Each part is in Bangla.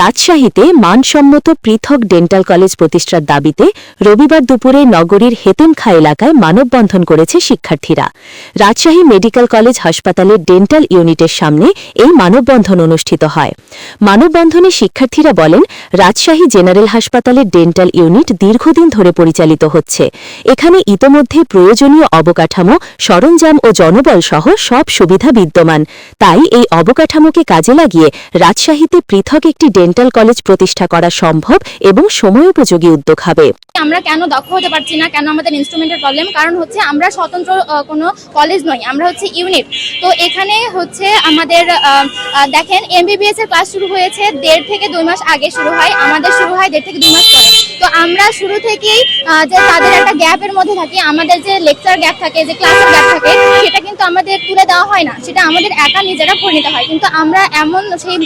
রাজশাহীতে মানসম্মত পৃথক ডেন্টাল কলেজ প্রতিষ্ঠার দাবিতে রবিবার দুপুরে নগরীর হেতেমখা এলাকায় মানববন্ধন করেছে শিক্ষার্থীরা। রাজশাহী মেডিকেল কলেজ হাসপাতালের ডেন্টাল ইউনিটের সামনে এই মানববন্ধন অনুষ্ঠিত হয়। মানববন্ধনে শিক্ষার্থীরা বলেন, রাজশাহী জেনারেল হাসপাতালের ডেন্টাল ইউনিট দীর্ঘদিন ধরে পরিচালিত হচ্ছে। এখানে ইতোমধ্যে প্রয়োজনীয় অবকাঠামো, সরঞ্জাম ও জনবল সহ সব সুবিধা বিদ্যমান। তাই এই অবকাঠামোকে কাজে লাগিয়ে রাজশাহীতে পৃথক একটি ডেন্টাল কলেজ প্রতিষ্ঠা করা সম্ভব এবং সময়োপযোগী উদ্যোগ হবে। আমরা কেন দক্ষ হতে পারছি না? কেন আমাদের ইনস্ট্রুমেন্টের প্রবলেম কারণ হচ্ছে আমরা স্বতন্ত্র কোনো কলেজ নই, আমরা হচ্ছে ইউনিট তো এখানে হচ্ছে আমাদের দেখেন এমবিবিএস এর ক্লাস শুরু হয়েছে দেড় থেকে দুই মাস আগে শুরু হয়, আমাদের শুরু হয় দেড় থেকে দুই মাস পরে। তো আমরা শুরু থেকেই যে তাদের একটা গ্যাপের মধ্যে থাকি, আমাদের যে লেকচার গ্যাপ থাকে, যে ক্লাসের গ্যাপ থাকে, সেটা কিন্তু আমাদের তুলে দেওয়া হয় না। সেটা আমাদের একা নিজেরা করে নিতে হয়। কিন্তু আমরা এমন সেই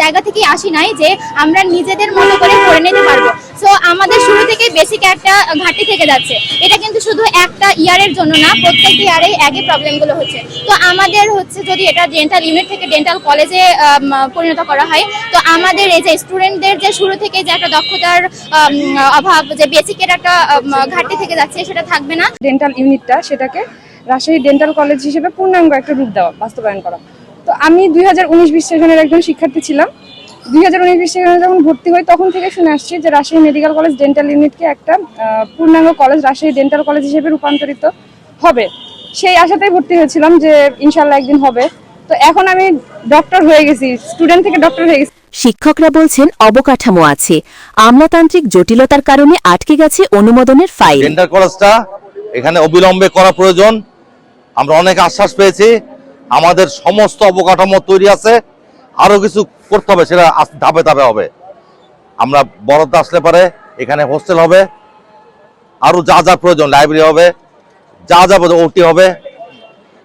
জায়গা থেকেই আসি নাই যে আমরা নিজেদের মতো করে করে নিতে পারব। সো আমাদের শুরু থেকে বেসিক একটা ঘাটতি থেকে যাচ্ছে। এটা কিন্তু শুধু একটা ইয়ারের জন্য না, প্রত্যেক ইয়ারে একই প্রবলেমগুলো হচ্ছে। তো আমাদের হচ্ছে যদি এটা ডেন্টাল ইউনিট থেকে ডেন্টাল কলেজে পরিণত করা হয়, তো আমাদের এই যে স্টুডেন্টদের যে শুরু থেকে যে একটা দক্ষতার অভাব, যে বেসিকের একটা ঘাটতি থেকে যাচ্ছে, সেটা থাকবে না। ডেন্টাল ইউনিটটা সেটাকে রাজশাহী ডেন্টাল কলেজ হিসেবে পূর্ণাঙ্গ একটা রূপ দেওয়া, বাস্তবায়ন করা। তো আমি দুই হাজার উনিশ বিশ একজন শিক্ষার্থী ছিলাম। দুই হাজার উনিশ যখন ভর্তি হই তখন থেকে শুনে আসছি যে রাজশাহী মেডিকেল কলেজ ডেন্টাল ইউনিটকে একটা পূর্ণাঙ্গ কলেজ রাজশাহী ডেন্টাল কলেজ হিসেবে রূপান্তরিত হবে। সেই আশাতেই ভর্তি হয়েছিলাম যে ইনশাল্লাহ একদিন হবে। তো এখন আমি ডক্টর হয়ে গেছি স্টুডেন্ট থেকে ডক্টর হয়ে গেছি। শিক্ষকরা বলছেন অবকাঠামো আছে। আমলাতান্ত্রিক জটিলতার কারণে আটকে গেছে অনুমোদনের ফাইল। ডেন্টাল কলেজটা এখানে অবিলম্বে করা প্রয়োজন। আমরা অনেক আশ্বাস পেয়েছি। আমাদের সমস্ত অবকাঠামো তৈরি আছে। আরও কিছু করতে হবে, সেটা ধাপে ধাপে হবে। আমরা বরাদ্দ আসলে পারে এখানে হোস্টেল হবে, আরও যা যা প্রয়োজন লাইব্রেরি হবে, যা যা ওটি হবে,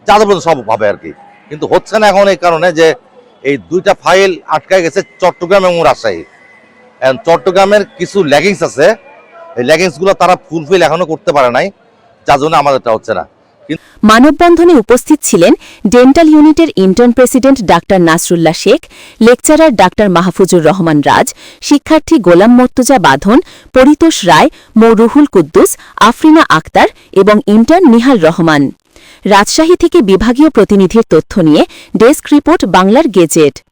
যা যা প্রয়োজন সব হবে আর কি। কিন্তু হচ্ছে না এখন এই কারণে যে এই দুইটা ফাইল আটকায় গেছে চট্টগ্রাম এবং রাজশাহী। চট্টগ্রামের কিছু ল্যাগিংস আছে, এই ল্যাগিংসগুলো তারা ফুলফিল এখনও করতে পারে নাই, যার জন্য আমাদেরটা হচ্ছে না। মানববন্ধনে উপস্থিত ছিলেন ডেন্টাল ইউনিটের intern president doctor Nasrullah Sheikh, lecturer doctor Mahfuzur Rahman Raj, শিক্ষার্থী গোলাম মর্তুজা বাঁধন, পরিতোষ রায়, মো রুহুল কুদ্দুস, আফরিনা আক্তার এবং ইন্টার্ন নিহাল রহমান। রাজশাহী থেকে বিভাগীয় প্রতিনিধির তথ্য নিয়ে ডেস্ক রিপোর্ট বাংলার গেজেট।